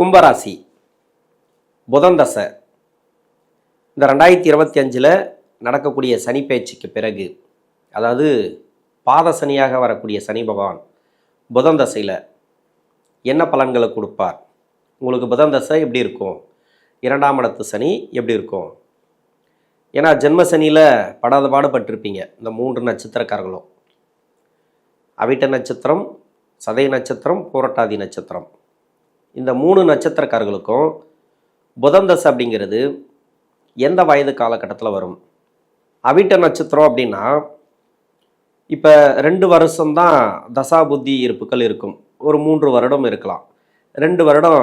கும்பராசி. புதன் தசை. இந்த ரெண்டாயிரத்தி இருபத்தி அஞ்சில் நடக்கக்கூடிய சனி பேச்சுக்கு பிறகு அதாவது பாத சனியாக வரக்கூடிய சனி பகவான் புதன் தசையில் என்ன பலன்களை கொடுப்பார்? உங்களுக்கு புதன் தசை எப்படி இருக்கும்? இரண்டாம் இடத்து சனி எப்படி இருக்கும்? ஏன்னா ஜென்ம சனியில் படாத பாடுபட்டிருப்பீங்க இந்த மூன்று நட்சத்திரக்காரங்களும் அவிட்ட நட்சத்திரம் சதய நட்சத்திரம் பூரட்டாதி நட்சத்திரம். இந்த மூணு நட்சத்திரக்காரர்களுக்கும் புதன் தசை அப்படிங்கிறது எந்த வயது காலகட்டத்தில் வரும்? அவிட்ட நட்சத்திரம் அப்படின்னா இப்போ ரெண்டு வருஷம்தான் தசா புத்தி இருப்புகள் இருக்கும். ஒரு மூன்று வருடம் இருக்கலாம். ரெண்டு வருடம்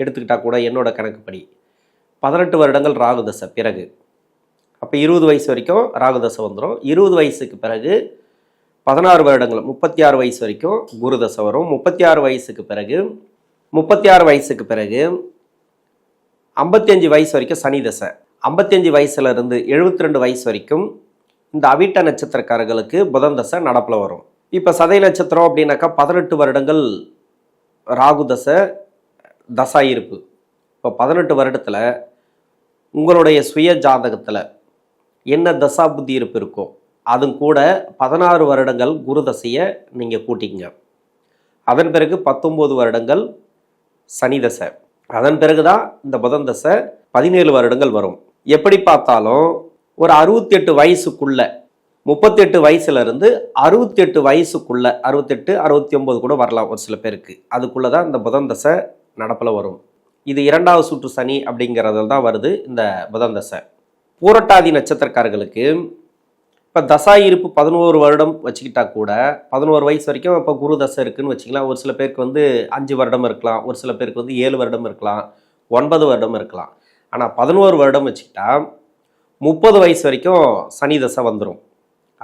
எடுத்துக்கிட்டால் கூட என்னோட கணக்குப்படி பதினெட்டு வருடங்கள் ராகு தசை பிறகு. அப்போ இருபது வயசு வரைக்கும் ராகு தசை வந்துடும் இருபது வயசுக்கு பிறகு பதினாறு வருடங்கள் முப்பத்தி ஆறு வயசு வரைக்கும் குரு தசை வரும். முப்பத்தி ஆறு வயசுக்கு பிறகு முப்பத்தி ஆறு வயசுக்கு பிறகு ஐம்பத்தஞ்சு வயசு வரைக்கும் சனி தசை. ஐம்பத்தஞ்சு வயசுல இருந்து எழுபத்தி ரெண்டு வயசு வரைக்கும் இந்த அவிட்ட நட்சத்திரக்காரர்களுக்கு புதன் தசை நடப்பில் வரும். இப்போ சதை நட்சத்திரம் அப்படின்னாக்கா பதினெட்டு வருடங்கள் ராகு தசை தசா இருப்பு. இப்போ பதினெட்டு வருடத்தில் உங்களுடைய சுய ஜாதகத்தில் என்ன தசா புத்தி இருப்பு இருக்கோ அதுவும் கூட பதினாறு வருடங்கள் குரு தசையை நீங்கள் கூட்டிங்க அதன் பிறகு பத்தொம்போது வருடங்கள் சனி தசை. அதன் பிறகு தான் இந்த புதன் தசை பதினேழு வருடங்கள் வரும். எப்படி பார்த்தாலும் ஒரு அறுபத்தி எட்டு வயசுக்குள்ள முப்பத்தெட்டு வயசுலேருந்து அறுபத்தெட்டு அறுபத்தி எட்டு வயசுக்குள்ள அறுபத்தெட்டு அறுபத்தி ஒம்பது கூட வரலாம் ஒரு சில பேருக்கு. அதுக்குள்ளே தான் இந்த புதன் தசை நடப்பில் வரும். இது இரண்டாவது சுற்று சனி அப்படிங்கிறதுல தான் வருது இந்த புதன் தசை. பூரட்டாதி நட்சத்திரக்காரர்களுக்கு இப்போ தசா இருப்பு பதினோரு வருடம் வச்சுக்கிட்டா கூட பதினோரு வயசு வரைக்கும் இப்போ குரு தசை இருக்குன்னு வச்சுக்கலாம். ஒரு சில பேருக்கு வந்து அஞ்சு வருடம் இருக்கலாம் ஒரு சில பேருக்கு வந்து ஏழு வருடம் இருக்கலாம் ஒன்பது வருடம் இருக்கலாம். ஆனால் பதினோரு வருடம் வச்சுக்கிட்டா முப்பது வயசு வரைக்கும் சனி தசை வந்துடும்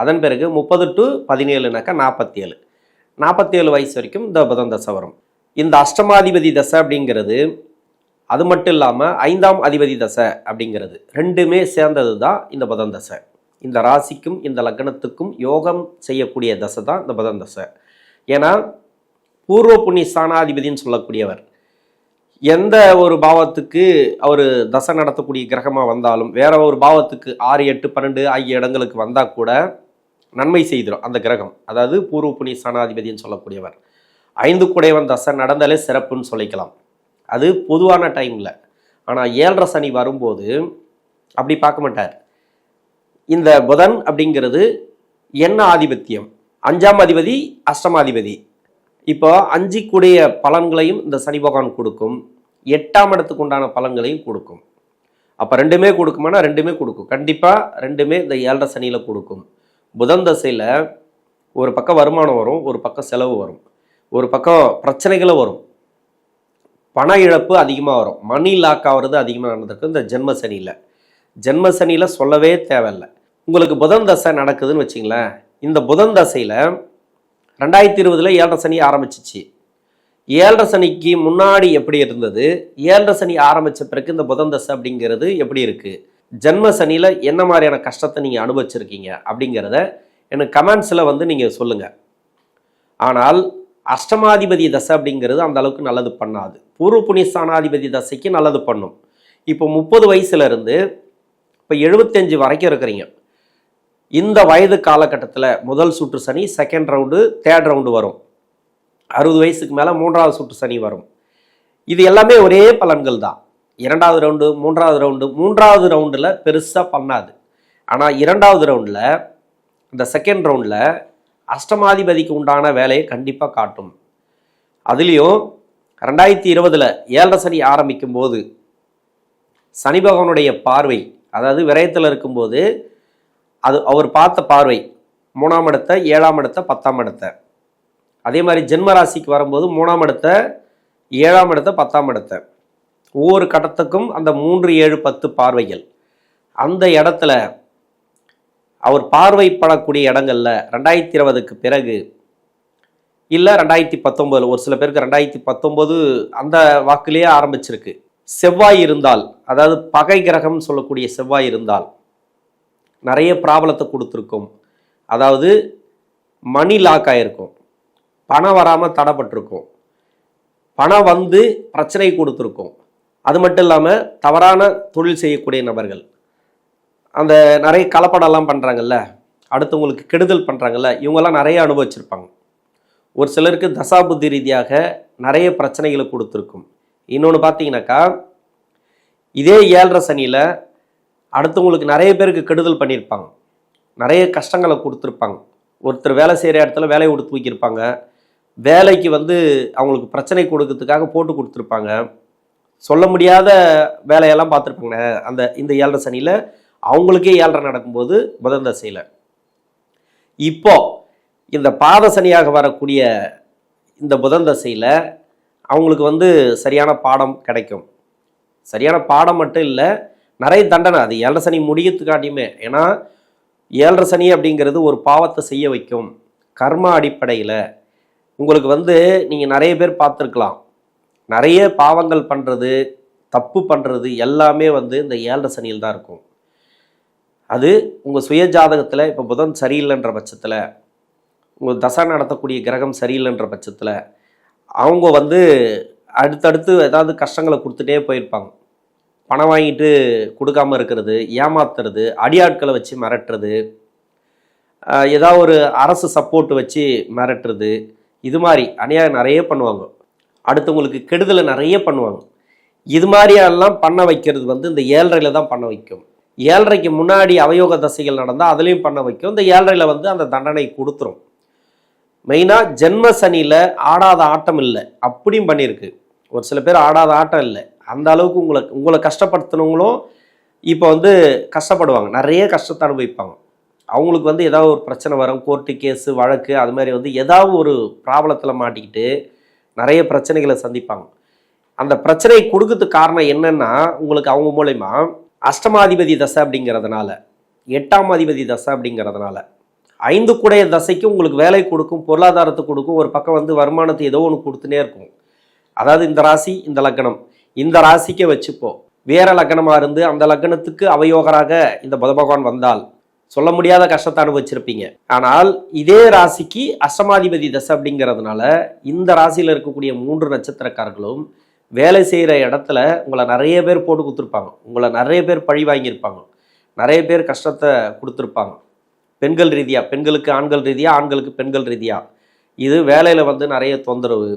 அதன் பிறகு முப்பது டு பதினேழுனாக்கா நாற்பத்தி ஏழு நாற்பத்தி ஏழு வயசு வரைக்கும் இந்த புதன் தசை வரும். இந்த அஷ்டமாதிபதி தசை அப்படிங்கிறது அது மட்டும் இல்லாமல் ஐந்தாம் அதிபதி தசை அப்படிங்கிறது ரெண்டுமே சேர்ந்தது தான் இந்த புதன் தசை. இந்த ராசிக்கும் இந்த லக்னத்துக்கும் யோகம் செய்யக்கூடிய தசை தான் இந்த புதன் தசை. ஏன்னா பூர்வ புண்ணிய ஸ்தானாதிபதினு சொல்லக்கூடியவர். எந்த ஒரு பாவத்துக்கு அவர் தசை நடத்தக்கூடிய கிரகமாக வந்தாலும் வேற ஒரு பாவத்துக்கு ஆறு எட்டு பன்னெண்டு ஆகிய இடங்களுக்கு வந்தால் கூட நன்மை செய்திடும் அந்த கிரகம். அதாவது பூர்வ புண்ணிய ஸ்தானாதிபதினு சொல்லக்கூடியவர். ஐந்து குடைவன் தசை நடந்தாலே சிறப்புன்னு சொல்லிக்கலாம். அது பொதுவான டைமில் ஆனால் ஏழரை சனி வரும்போது அப்படி பார்க்க மாட்டார். இந்த புதன் அப்படிங்கிறது என்ன ஆதிபத்தியம்? அஞ்சாம் அதிபதி அஷ்டமாதிபதி இப்போ அஞ்சுக்குடைய பலன்களையும் இந்த சனி பகவான் கொடுக்கும். எட்டாம் இடத்துக்கு உண்டான பலன்களையும் கொடுக்கும். அப்போ ரெண்டுமே கொடுக்குமானா ரெண்டுமே கொடுக்கும். கண்டிப்பாக ரெண்டுமே இந்த ஏழரை சனியில் கொடுக்கும். புதன் தசையில் ஒரு பக்கம் வருமானம் வரும் ஒரு பக்கம் செலவு வரும். ஒரு பக்கம் பிரச்சனைகளும் வரும். பண இழப்பு அதிகமாக வரும். மணி லாக் ஆகிறது அதிகமாக நடந்திருக்கு இந்த ஜென்ம சனியில். ஜென்ம சனியில் சொல்லவே தேவையில்லை. உங்களுக்கு புதன் தசை நடக்குதுன்னு வச்சிங்களேன் இந்த புதன் தசையில் ரெண்டாயிரத்தி இருபதில் ஏழரை சனி ஆரம்பிச்சிச்சு. ஏழரை சனிக்கு முன்னாடி எப்படி இருந்தது? ஏழரை சனி ஆரம்பித்த பிறகு இந்த புதன் தசை அப்படிங்கிறது எப்படி இருக்குது ஜென்ம சனியில் என்ன மாதிரியான கஷ்டத்தை நீங்கள் அனுபவிச்சிருக்கீங்க அப்படிங்கிறத எனக்கு கமெண்ட்ஸில் வந்து நீங்கள் சொல்லுங்கள் ஆனால் அஷ்டமாதிபதி தசை அப்படிங்கிறது அந்த அளவுக்கு நல்லது பண்ணாது. பூர்வ புண்ணியஸ்தானாதிபதி தசைக்கு நல்லது பண்ணும். இப்போ முப்பது வயசுலேருந்து இப்போ எழுபத்தஞ்சு வரைக்கும் இருக்கிறீங்க. இந்த வயது காலகட்டத்தில் முதல் சுற்று சனி செகண்ட் ரவுண்டு தேர்ட் ரவுண்டு வரும். அறுபது வயசுக்கு மேலே மூன்றாவது சுற்று சனி வரும். இது எல்லாமே ஒரே பலன்கள் தான். இரண்டாவது ரவுண்டு மூன்றாவது ரவுண்டு மூன்றாவது ரவுண்டில் பெருசாக பண்ணாது. ஆனால் இரண்டாவது ரவுண்டில் இந்த செகண்ட் ரவுண்டில் அஷ்டமாதிபதிக்கு உண்டான வேலையை கண்டிப்பாக காட்டும். அதுலேயும் ரெண்டாயிரத்தி இருபதில் ஏழரை சனி ஆரம்பிக்கும் போது சனி பகவானுடைய பார்வை அதாவது விரயத்தில் இருக்கும்போது அது அவர் பார்த்த பார்வை மூணாம் இடத்த ஏழாம் இடத்த பத்தாம் இடத்த. அதே மாதிரி ஜென்ம ராசிக்கு வரும்போது மூணாம் இடத்த ஏழாம் இடத்த பத்தாம் இடத்த. ஒவ்வொரு கட்டத்துக்கும் அந்த மூன்று ஏழு பத்து பார்வைகள். அந்த இடத்துல அவர் பார்வைப்படக்கூடிய இடங்கள்ல ரெண்டாயிரத்தி இருபதுக்கு பிறகு இல்லை ரெண்டாயிரத்தி பத்தொம்போதில் ஒரு சில பேருக்கு ரெண்டாயிரத்தி பத்தொம்போது அந்த வாக்குலேயே ஆரம்பிச்சிருக்கு. செவ்வாய் இருந்தால் அதாவது பகை கிரகம்னு சொல்லக்கூடிய செவ்வாய் இருந்தால் நிறைய ப்ராப்ளத்தை கொடுத்துருக்கும். அதாவது மணி லாக் ஆகிருக்கும் பணம் வராமல் தடைப்பட்டிருக்கும். பணம் வந்து பிரச்சனை கொடுத்துருக்கும். அது மட்டும் இல்லாமல் தவறான தொழில் செய்யக்கூடிய நபர்கள். அந்த நிறைய கலப்படம்லாம் பண்ணுறாங்கல்ல அடுத்தவங்களுக்கு கெடுதல் பண்ணுறாங்கல்ல இவங்கெல்லாம் நிறைய அனுபவிச்சிருப்பாங்க. ஒரு சிலருக்கு தசாபுத்தி ரீதியாக நிறைய பிரச்சனைகளை கொடுத்துருக்கும். இன்னொன்று பார்த்தீங்கன்னாக்கா இதே ஏழரை சனியில் அடுத்தவங்களுக்கு நிறைய பேருக்கு கெடுதல் பண்ணியிருப்பாங்க. நிறைய கஷ்டங்களை கொடுத்துருப்பாங்க. ஒருத்தர் வேலை செய்கிற இடத்துல வேலையை கொடுத்து தூக்கியிருப்பாங்க. வேலைக்கு வந்து அவங்களுக்கு பிரச்சனை கொடுக்கறதுக்காக போட்டு கொடுத்துருப்பாங்க. சொல்ல முடியாத வேலையெல்லாம் பார்த்துருப்பாங்க. அந்த இந்த ஏழரை சனியில் அவங்களுக்கே ஏழரை நடக்கும்போது புதன் தசையில். இப்போ இந்த பாத சனியாக வரக்கூடிய இந்த புதன் தசையில் அவங்களுக்கு வந்து சரியான பாடம் கிடைக்கும். சரியான பாடம் மட்டும் இல்லை நிறைய தண்டனை. அது ஏழரை சனி முடியத்துக்காட்டியுமே ஏன்னா ஏழரை சனி அப்படிங்கிறது ஒரு பாவத்தை செய்ய வைக்கும். கர்ம அடிப்படையில். உங்களுக்கு வந்து நீங்கள் நிறைய பேர் பார்த்துருக்கலாம். நிறைய பாவங்கள் பண்ணுறது தப்பு பண்ணுறது எல்லாமே வந்து இந்த ஏழரை சனியில் தான் இருக்கும். அது உங்கள் சுய ஜாதகத்தில் இப்போ புதன் சரியில்லைன்ற பட்சத்தில் உங்கள் தசா நடத்தக்கூடிய கிரகம் சரியில்லைன்ற பட்சத்தில் அவங்க வந்து அடுத்தடுத்து ஏதாவது கஷ்டங்களை கொடுத்துட்டே போயிருப்பாங்க. பணம் வாங்கிட்டு கொடுக்காம இருக்கிறது ஏமாத்துறது அடியாட்களை வச்சு மிரட்டுறது ஏதாவது ஒரு அரசு சப்போர்ட் வச்சு மிரட்டுறது இது மாதிரி அநியாயம் நிறைய பண்ணுவாங்க. அடுத்தவங்களுக்கு கெடுதலை நிறைய பண்ணுவாங்க. இது மாதிரியெல்லாம் பண்ண வைக்கிறது வந்து இந்த ஏழரையில் தான் பண்ண வைக்கும். ஏழரைக்கு முன்னாடி அவயோக தசைகள் நடந்தால் அதுலேயும் பண்ண வைக்கும். இந்த ஏழரையில் வந்து அந்த தண்டனை கொடுத்துரும். மெயினாக ஜென்ம சனியில் ஆடாத ஆட்டம் இல்லை. அப்படியும் பண்ணியிருக்கு ஒரு சில பேர் ஆடாத ஆட்டம் இல்லை. அந்த அளவுக்கு உங்களை உங்களை கஷ்டப்படுத்தினவங்களும் இப்போ வந்து கஷ்டப்படுவாங்க. நிறைய கஷ்டத்தை அனுபவிப்பாங்க. அவங்களுக்கு வந்து ஏதாவது ஒரு பிரச்சனை வரும். கோர்ட்டு கேஸு வழக்கு அது மாதிரி வந்து ஏதாவது ஒரு ப்ராப்ளத்தில் மாட்டிக்கிட்டு நிறைய பிரச்சனைகளை சந்திப்பாங்க. அந்த பிரச்சனையை கொடுக்கறதுக்கு காரணம் என்னென்னா உங்களுக்கு அவங்க மூலயமா அஷ்டமாதிபதி தசை அப்படிங்கிறதுனால எட்டாம் அதிபதி தசை அப்படிங்கிறதுனால ஐந்து கூடைய தசைக்கு உங்களுக்கு வேலை கொடுக்கும் பொருளாதாரத்தை கொடுக்கும் ஒரு பக்கம் வந்து வருமானத்தை ஏதோ ஒன்று கொடுத்துனே இருக்கும். அதாவது இந்த ராசி இந்த லக்னம். இந்த ராசிக்கே வச்சுப்போம் வேற லக்னமாக இருந்து அந்த லக்னத்துக்கு அவயோகராக இந்த புத பகவான் வந்தால் சொல்ல முடியாத கஷ்டத்தை அனுபவிச்சிருப்பீங்க. ஆனால் இதே ராசிக்கு அஷ்டமாதிபதி தசை அப்படிங்கிறதுனால இந்த ராசியில் இருக்கக்கூடிய மூன்று நட்சத்திரக்காரர்களும் வேலை செய்கிற இடத்துல உங்களை நிறைய பேர் போட்டு கொடுத்துருப்பாங்க. உங்களை நிறைய பேர் பழி வாங்கியிருப்பாங்க. நிறைய பேர் கஷ்டத்தை கொடுத்துருப்பாங்க. பெண்கள் ரீதியாக பெண்களுக்கு ஆண்கள் ரீதியாக ஆண்களுக்கு பெண்கள் ரீதியாக இது வேலையில் வந்து நிறைய தொந்தரவு.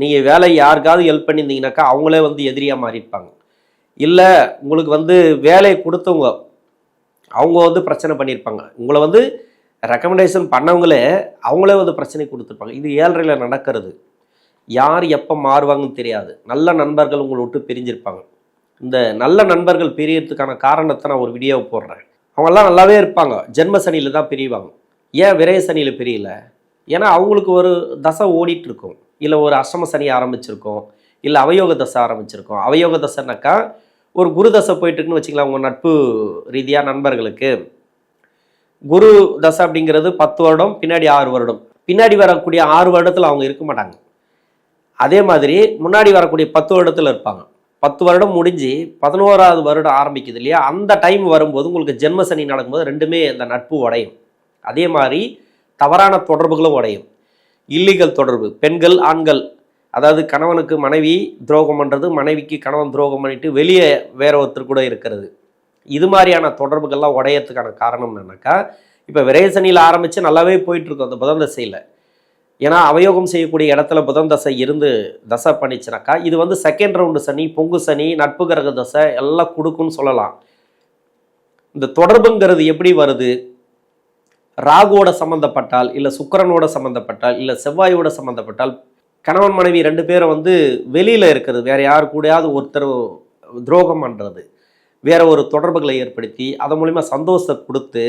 நீங்கள் வேலை யாருக்காவது ஹெல்ப் பண்ணியிருந்தீங்கனாக்கா அவங்களே வந்து எதிரியாக மாறியிருப்பாங்க. இல்லை உங்களுக்கு வந்து வேலையை கொடுத்தவங்க அவங்க வந்து பிரச்சனை பண்ணியிருப்பாங்க. உங்களை வந்து ரெக்கமெண்டேஷன் பண்ணவங்களே அவங்களே வந்து பிரச்சனை கொடுத்துருப்பாங்க. இது ஏழரையில் நடக்கிறது. யார் எப்போ மாறுவாங்கன்னு தெரியாது. நல்ல நண்பர்கள் உங்களை விட்டு பிரிஞ்சிருப்பாங்க. இந்த நல்ல நண்பர்கள் பிரியறதுக்கான காரணத்தை நான் ஒரு வீடியோவை போடுறேன். அவங்கெல்லாம் நல்லாவே இருப்பாங்க. ஜென்ம சனியில் தான் பிரிவாங்க. ஏன் விரய சனியில் பிரியல? ஏன்னா அவங்களுக்கு ஒரு தசை ஓடிட்டு இருக்கும் இல்லை ஒரு அஷ்டம சனி ஆரம்பிச்சிருக்கோம். இல்லை அவயோக தசை ஆரம்பிச்சிருக்கோம். அவயோக தசைனாக்கா ஒரு குரு தசை போயிட்டுருக்குன்னு வச்சுக்கலாம் உங்கள் நட்பு ரீதியாக நண்பர்களுக்கு. குரு தசை அப்படிங்கிறது பத்து வருடம் பின்னாடி ஆறு வருடம். பின்னாடி வரக்கூடிய ஆறு வருடத்தில் அவங்க இருக்க மாட்டாங்க. அதே மாதிரி முன்னாடி வரக்கூடிய பத்து வருடத்தில் இருப்பாங்க. பத்து வருடம் முடிஞ்சு பதினோராவது வருடம் ஆரம்பிக்குது இல்லையா? அந்த டைம் வரும்போது உங்களுக்கு ஜென்ம சனி நடக்கும்போது ரெண்டுமே அந்த நட்பு உடையும். அதே மாதிரி தவறான தொடர்புகளும் உடையும். இல்லீகல் தொடர்பு பெண்கள் ஆண்கள். அதாவது கணவனுக்கு மனைவி துரோகம் பண்ணுறது மனைவிக்கு கணவன் துரோகம் பண்ணிட்டு வெளியே வேற ஒருத்தர் கூட இருக்கிறது. இது மாதிரியான தொடர்புகள்லாம் உடையறதுக்கான காரணம் என்னன்னாக்கா இப்போ விரைசனியில் ஆரம்பித்து நல்லாவே போயிட்டுருக்கோம் அந்த புதந்த தசையில். ஏன்னா அவயோகம் செய்யக்கூடிய இடத்துல புதன் தசை இருந்து தசை பண்ணிச்சுனாக்கா இது வந்து செகண்ட் ரவுண்டு சனி பொங்கு சனி நட்பு கிரக தசை எல்லாம் கொடுக்குன்னு சொல்லலாம். இந்த தொடர்புங்கிறது எப்படி வருது? ராகுவோட சம்மந்தப்பட்டால் இல்லை சுக்கிரனோட சம்மந்தப்பட்டால் இல்லை செவ்வாயோட சம்மந்தப்பட்டால் கணவன் மனைவி ரெண்டு பேரும் வந்து வெளியில் இருக்கிறது வேற யார் கூடயாவது ஒருத்தர் துரோகம் பண்ணுறது வேற ஒரு தொடர்புகளை ஏற்படுத்தி அதன் மூலிமா சந்தோஷத்தை கொடுத்து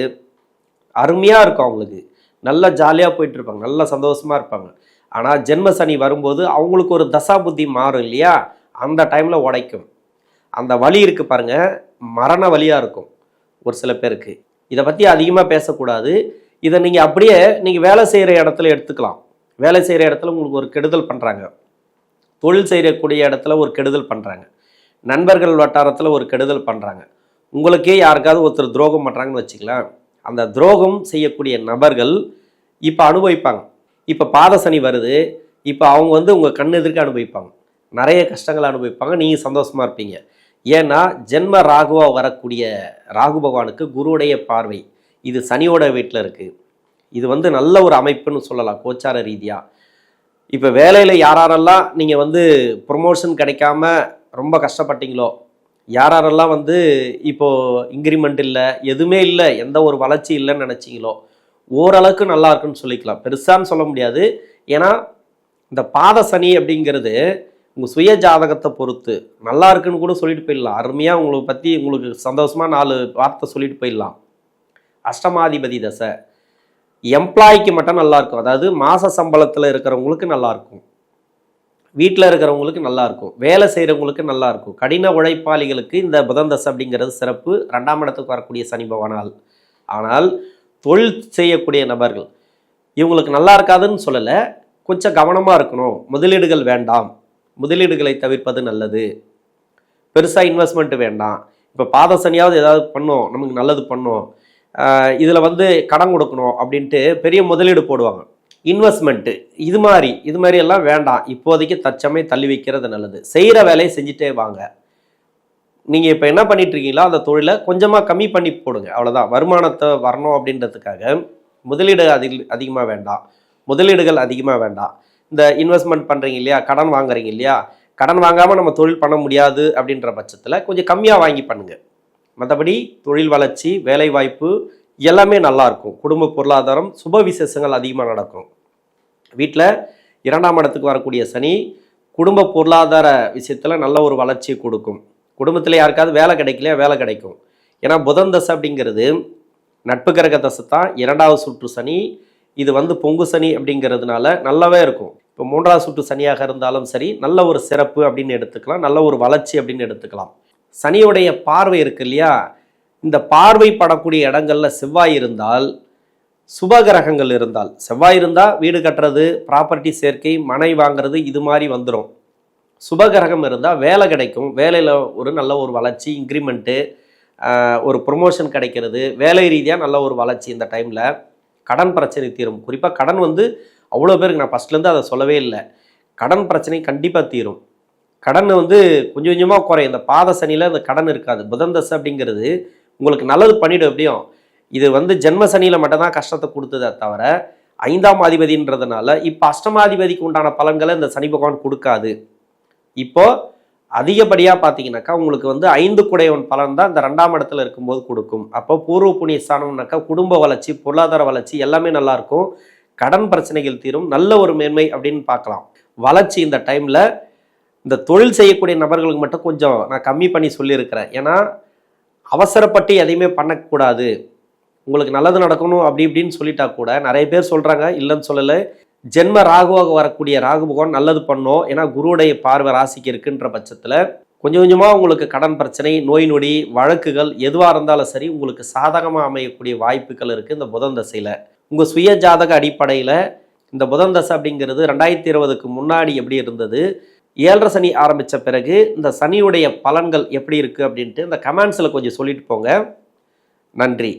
அருமையாக இருக்கும் அவங்களுக்கு. நல்லா ஜாலியாக போயிட்டு இருப்பாங்க நல்லா சந்தோஷமாக இருப்பாங்க. ஆனால் ஜென்ம சனி வரும்போது அவங்களுக்கு ஒரு தசா புத்தி மாறும் இல்லையா? அந்த டைமில் உடைக்கும். அந்த வலி இருக்கு பாருங்கள் மரண வலியாக இருக்கும் ஒரு சில பேருக்கு. இதை பற்றி அதிகமாக பேசக்கூடாது. இதை நீங்கள் அப்படியே நீங்கள் வேலை செய்கிற இடத்துல எடுத்துக்கலாம். வேலை செய்கிற இடத்துல உங்களுக்கு ஒரு கெடுதல் பண்ணுறாங்க தொழில் செய்யக்கூடிய இடத்துல ஒரு கெடுதல் பண்ணுறாங்க நண்பர்கள் வட்டாரத்தில் ஒரு கெடுதல் பண்ணுறாங்க உங்களுக்கே யாருக்காவது ஒருத்தர் துரோகம் பண்ணுறாங்கன்னு வச்சுக்கலாம் அந்த துரோகம் செய்யக்கூடிய நபர்கள் இப்போ அனுபவிப்பாங்க. இப்போ பாத சனி வருது இப்போ அவங்க வந்து உங்கள் கண் எதிர்க்க அனுபவிப்பாங்க. நிறைய கஷ்டங்களை அனுபவிப்பாங்க நீங்கள் சந்தோஷமாக இருப்பீங்க. ஏன்னா ஜென்ம ராகுவா வரக்கூடிய ராகு பகவானுக்கு குருவுடைய பார்வை இது சனியோட வீட்டில் இருக்குது இது வந்து நல்ல ஒரு அமைப்புன்னு சொல்லலாம் கோச்சார ரீதியாக இப்போ வேலையில் யாரெல்லாம் நீங்கள் வந்து ப்ரொமோஷன் கிடைக்காம ரொம்ப கஷ்டப்பட்டீங்களோ யாரெல்லாம் வந்து இப்போது இன்க்ரிமெண்ட் இல்லை எதுவுமே இல்லை எந்த ஒரு வளர்ச்சி இல்லைன்னு நினச்சிங்களோ ஓரளவுக்கு நல்லா இருக்குன்னு சொல்லிக்கலாம். பெருசான்னு சொல்ல முடியாது. ஏன்னா இந்த பாத சனி அப்படிங்கிறது உங்கள் சுய ஜாதகத்தை பொறுத்து நல்லா இருக்குன்னு கூட சொல்லிட்டு போயிடலாம். அருமையாக உங்களை பற்றி உங்களுக்கு சந்தோஷமாக நாலு வார்த்தை சொல்லிட்டு போயிடலாம். அஷ்டமாதிபதி தசை. எம்ப்ளாய்க்கு மட்டும் நல்லாயிருக்கும் அதாவது மாத சம்பளத்தில் இருக்கிறவங்களுக்கு நல்லாயிருக்கும் வீட்டில் இருக்கிறவங்களுக்கு நல்லாயிருக்கும் வேலை செய்கிறவங்களுக்கு நல்லாயிருக்கும் கடின உழைப்பாளிகளுக்கு இந்த புதன் தசை அப்படிங்கிறது சிறப்பு. ரெண்டாம் இடத்துக்கு வரக்கூடிய சனி பகவானால். ஆனால் தொழில் செய்யக்கூடிய நபர்கள் இவங்களுக்கு நல்லா இருக்காதுன்னு சொல்லலை. கொஞ்சம் கவனமாக இருக்கணும். முதலீடுகள் வேண்டாம். முதலீடுகளை தவிர்ப்பது நல்லது. பெருசாக இன்வெஸ்ட்மெண்ட் வேண்டாம். இப்போ பாத சனியாவது ஏதாவது பண்ணோம். நமக்கு நல்லது பண்ணோம். இதில் வந்து கடன் கொடுக்கணும் அப்படின்ட்டு பெரிய முதலீடு போடுவாங்க. இன்வெஸ்ட்மெண்ட்டு இது மாதிரி இது மாதிரி எல்லாம் வேண்டாம். இப்போதைக்கு தச்சமே தள்ளி வைக்கிறது நல்லது. செய்கிற வேலையை செஞ்சுட்டே வாங்க. நீங்கள் இப்போ என்ன பண்ணிட்டுருக்கீங்களோ அந்த தொழிலை கொஞ்சமாக கம்மி பண்ணி போடுங்க. அவ்வளோதான் வருமானத்தை வரணும் அப்படின்றதுக்காக முதலீடு அதிக அதிகமாக வேண்டாம். முதலீடுகள் அதிகமாக வேண்டாம். இந்த இன்வெஸ்ட்மெண்ட் பண்ணுறீங்க இல்லையா கடன் வாங்குறீங்க இல்லையா கடன் வாங்காமல் நம்ம தொழில் பண்ண முடியாது அப்படின்ற பட்சத்தில் கொஞ்சம் கம்மியாக வாங்கி பண்ணுங்கள் மற்றபடி தொழில் வளர்ச்சி வேலைவாய்ப்பு எல்லாமே நல்லா இருக்கும். குடும்ப பொருளாதாரம் சுப விசேஷங்கள் அதிகமாக நடக்கும். வீட்டில் இரண்டாம் இடத்துக்கு வரக்கூடிய சனி குடும்ப பொருளாதார விஷயத்தில் நல்ல ஒரு வளர்ச்சியை கொடுக்கும். குடும்பத்தில் யாருக்காவது வேலை கிடைக்கலையா? வேலை கிடைக்கும். ஏன்னா புதன் தசை அப்படிங்கிறது நட்பு கிரக தசை தான். இரண்டாவது சுற்று சனி இது வந்து பொங்கு சனி அப்படிங்கிறதுனால நல்லாவே இருக்கும். இப்போ மூன்றாவது சுற்று சனியாக இருந்தாலும் சரி நல்ல ஒரு சிறப்பு அப்படின்னு எடுத்துக்கலாம். நல்ல ஒரு வளர்ச்சி அப்படின்னு எடுத்துக்கலாம். சனியுடைய பார்வை இருக்கு இல்லையா? இந்த பார்வை படக்கூடிய இடங்களில் செவ்வாய் இருந்தால் சுபகிரகங்கள் இருந்தால் செவ்வாய் இருந்தால் வீடு கட்டுறது ப்ராப்பர்ட்டி சேர்க்கை மனை வாங்குறது இது மாதிரி வந்துடும் சுபகிரகம் இருந்தால் வேலை கிடைக்கும். வேலையில் ஒரு நல்ல ஒரு வளர்ச்சி இன்க்ரிமெண்ட்டு ஒரு ப்ரொமோஷன் கிடைக்கிறது. வேலை ரீதியாக நல்ல ஒரு வளர்ச்சி இந்த டைமில் கடன் பிரச்சனை தீரும். குறிப்பாக கடன் வந்து அவ்வளோ பேருக்கு நான் ஃபஸ்ட்லேருந்து அதை சொல்லவே இல்லை. கடன் பிரச்சனை கண்டிப்பாக தீரும். கடன் வந்து கொஞ்சம் கொஞ்சமாக குறையும். இந்த பாத சனியில் அந்த கடன் இருக்காது. புதன் தசை அப்படிங்கிறது உங்களுக்கு நல்லது பண்ணிடும் எப்படியும்? இது வந்து ஜென்ம சனியில் மட்டும்தான் கஷ்டத்தை கொடுத்ததே தவிர ஐந்தாம் அதிபதின்றதுனால இப்போ அஷ்டமாதிபதிக்கு உண்டான பலன்களை இந்த சனி பகவான் கொடுக்காது. இப்போ அதிகப்படியாக பார்த்தீங்கன்னாக்கா உங்களுக்கு வந்து ஐந்து குடையவன் பலன் தான் இந்த ரெண்டாம் இடத்துல இருக்கும்போது கொடுக்கும். அப்போ பூர்வ புண்ணிய ஸ்தானம்னாக்கா குடும்ப வளர்ச்சி பொருளாதார வளர்ச்சி எல்லாமே நல்லா இருக்கும். கடன் பிரச்சனைகள் தீரும். நல்ல ஒரு மேன்மை அப்படின்னு பார்க்கலாம். வளர்ச்சி இந்த டைமில் இந்த தொழில் செய்யக்கூடிய நபர்களுக்கு மட்டும் கொஞ்சம் நான் கம்மி பண்ணி சொல்லியிருக்கிறேன். ஏன்னா அவசரப்பட்டு எதையுமே பண்ணக்கூடாது. உங்களுக்கு நல்லது நடக்கணும் அப்படி இப்படின்னு சொல்லிட்டா கூட நிறைய பேர் சொல்கிறாங்க இல்லைன்னு சொல்லலை. ஜென்ம ராகுவாக வரக்கூடிய ராகு பகவான் நல்லது பண்ணோம். ஏன்னா குருவுடைய பார்வை ராசிக்கு இருக்குன்ற பட்சத்தில் கொஞ்சம் கொஞ்சமாக உங்களுக்கு கடன் பிரச்சனை நோய் நொடி வழக்குகள் எதுவாக இருந்தாலும் சரி உங்களுக்கு சாதகமாக அமையக்கூடிய வாய்ப்புகள் இருக்குது இந்த புதன் தசையில். உங்கள் சுய ஜாதக அடிப்படையில் இந்த புதன் தசை அப்படிங்கிறது ரெண்டாயிரத்தி இருபதுக்கு முன்னாடி எப்படி இருந்தது? ஏழரை சனி ஆரம்பித்த பிறகு இந்த சனியுடைய பலன்கள் எப்படி இருக்குது அப்படின்ட்டு இந்த கமெண்ட்ஸில் கொஞ்சம் சொல்லிட்டு போங்க. நன்றி.